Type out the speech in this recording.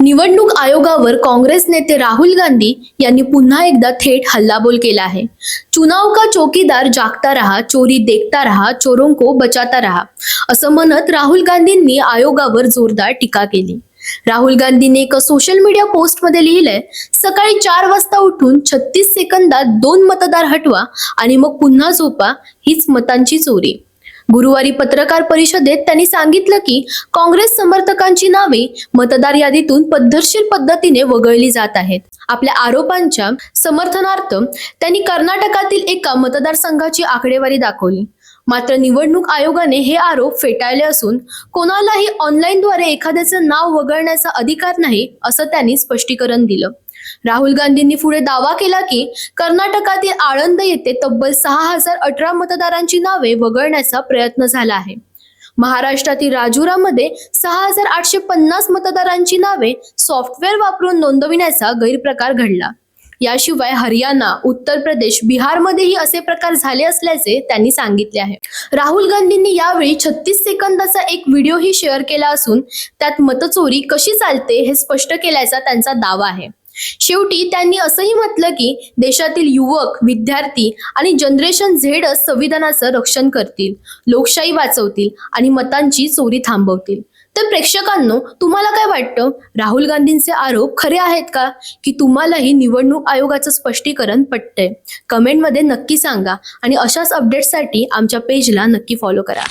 निवडणूक आयोगावर काँग्रेस नेते राहुल गांधी यांनी पुन्हा एकदा थेट हल्लाबोल केला आहे. चुनाव का चौकीदार जागता रहा चोरी देखता रहा चोरों को बचाता रहा असं म्हणत राहुल गांधींनी आयोगावर जोरदार टीका केली. राहुल गांधीने एका सोशल मीडिया पोस्टमध्ये लिहिलंय सकाळी चार वाजता उठून छत्तीस सेकंदात दोन मतदार हटवा आणि मग पुन्हा झोपा हीच मतांची चोरी. गुरुवारी पत्रकार परिषदेत त्यांनी सांगितलं की काँग्रेस समर्थकांची नावे मतदार यादीतून पद्धतशीर पद्धतीने वगळली जात आहेत. आपल्या आरोपांच्या समर्थनार्थ त्यांनी कर्नाटकातील एका मतदारसंघाची आकडेवारी दाखवली. मात्र निवडणूक आयोगाने हे आरोप फेटाळले असून कोणालाही ऑनलाईनद्वारे एखाद्याचं नाव वगळण्याचा अधिकार नाही असं त्यांनी स्पष्टीकरण दिलं. राहुल गांधींनी पुढे दावा केला की कर्नाटकातील आळंद येथे तब्बल सहा हजार अठरा मतदारांची नावे वगळण्याचा प्रयत्न झाला आहे. महाराष्ट्रातील राजुरामध्ये सहा हजार आठशे पन्नास मतदारांची नावे सॉफ्टवेअर वापरून नोंदविण्याचा गैरप्रकार घडला. याशिवाय हरियाणा उत्तर प्रदेश बिहारमध्येही असे प्रकार झाले असल्याचे त्यांनी सांगितले आहे. राहुल गांधींनी यावेळी छत्तीस सेकंदाचा एक व्हिडिओही शेअर केला असून त्यात मतचोरी कशी चालते हे स्पष्ट केल्याचा त्यांचा दावा आहे. शेवटी त्यांनी असंही म्हटलं की देशातील युवक विद्यार्थी आणि जनरेशन झेडच संविधानाचं रक्षण करतील लोकशाही वाचवतील आणि मतांची चोरी थांबवतील. तर प्रेक्षकांनो तुम्हाला काय वाटतं? राहुल गांधींचे आरोप खरे आहेत का? की तुम्हालाही निवडणूक आयोगाचं स्पष्टीकरण पटतंय? कमेंटमध्ये नक्की सांगा आणि अशाच अपडेट्ससाठी आमच्या पेजला नक्की फॉलो करा.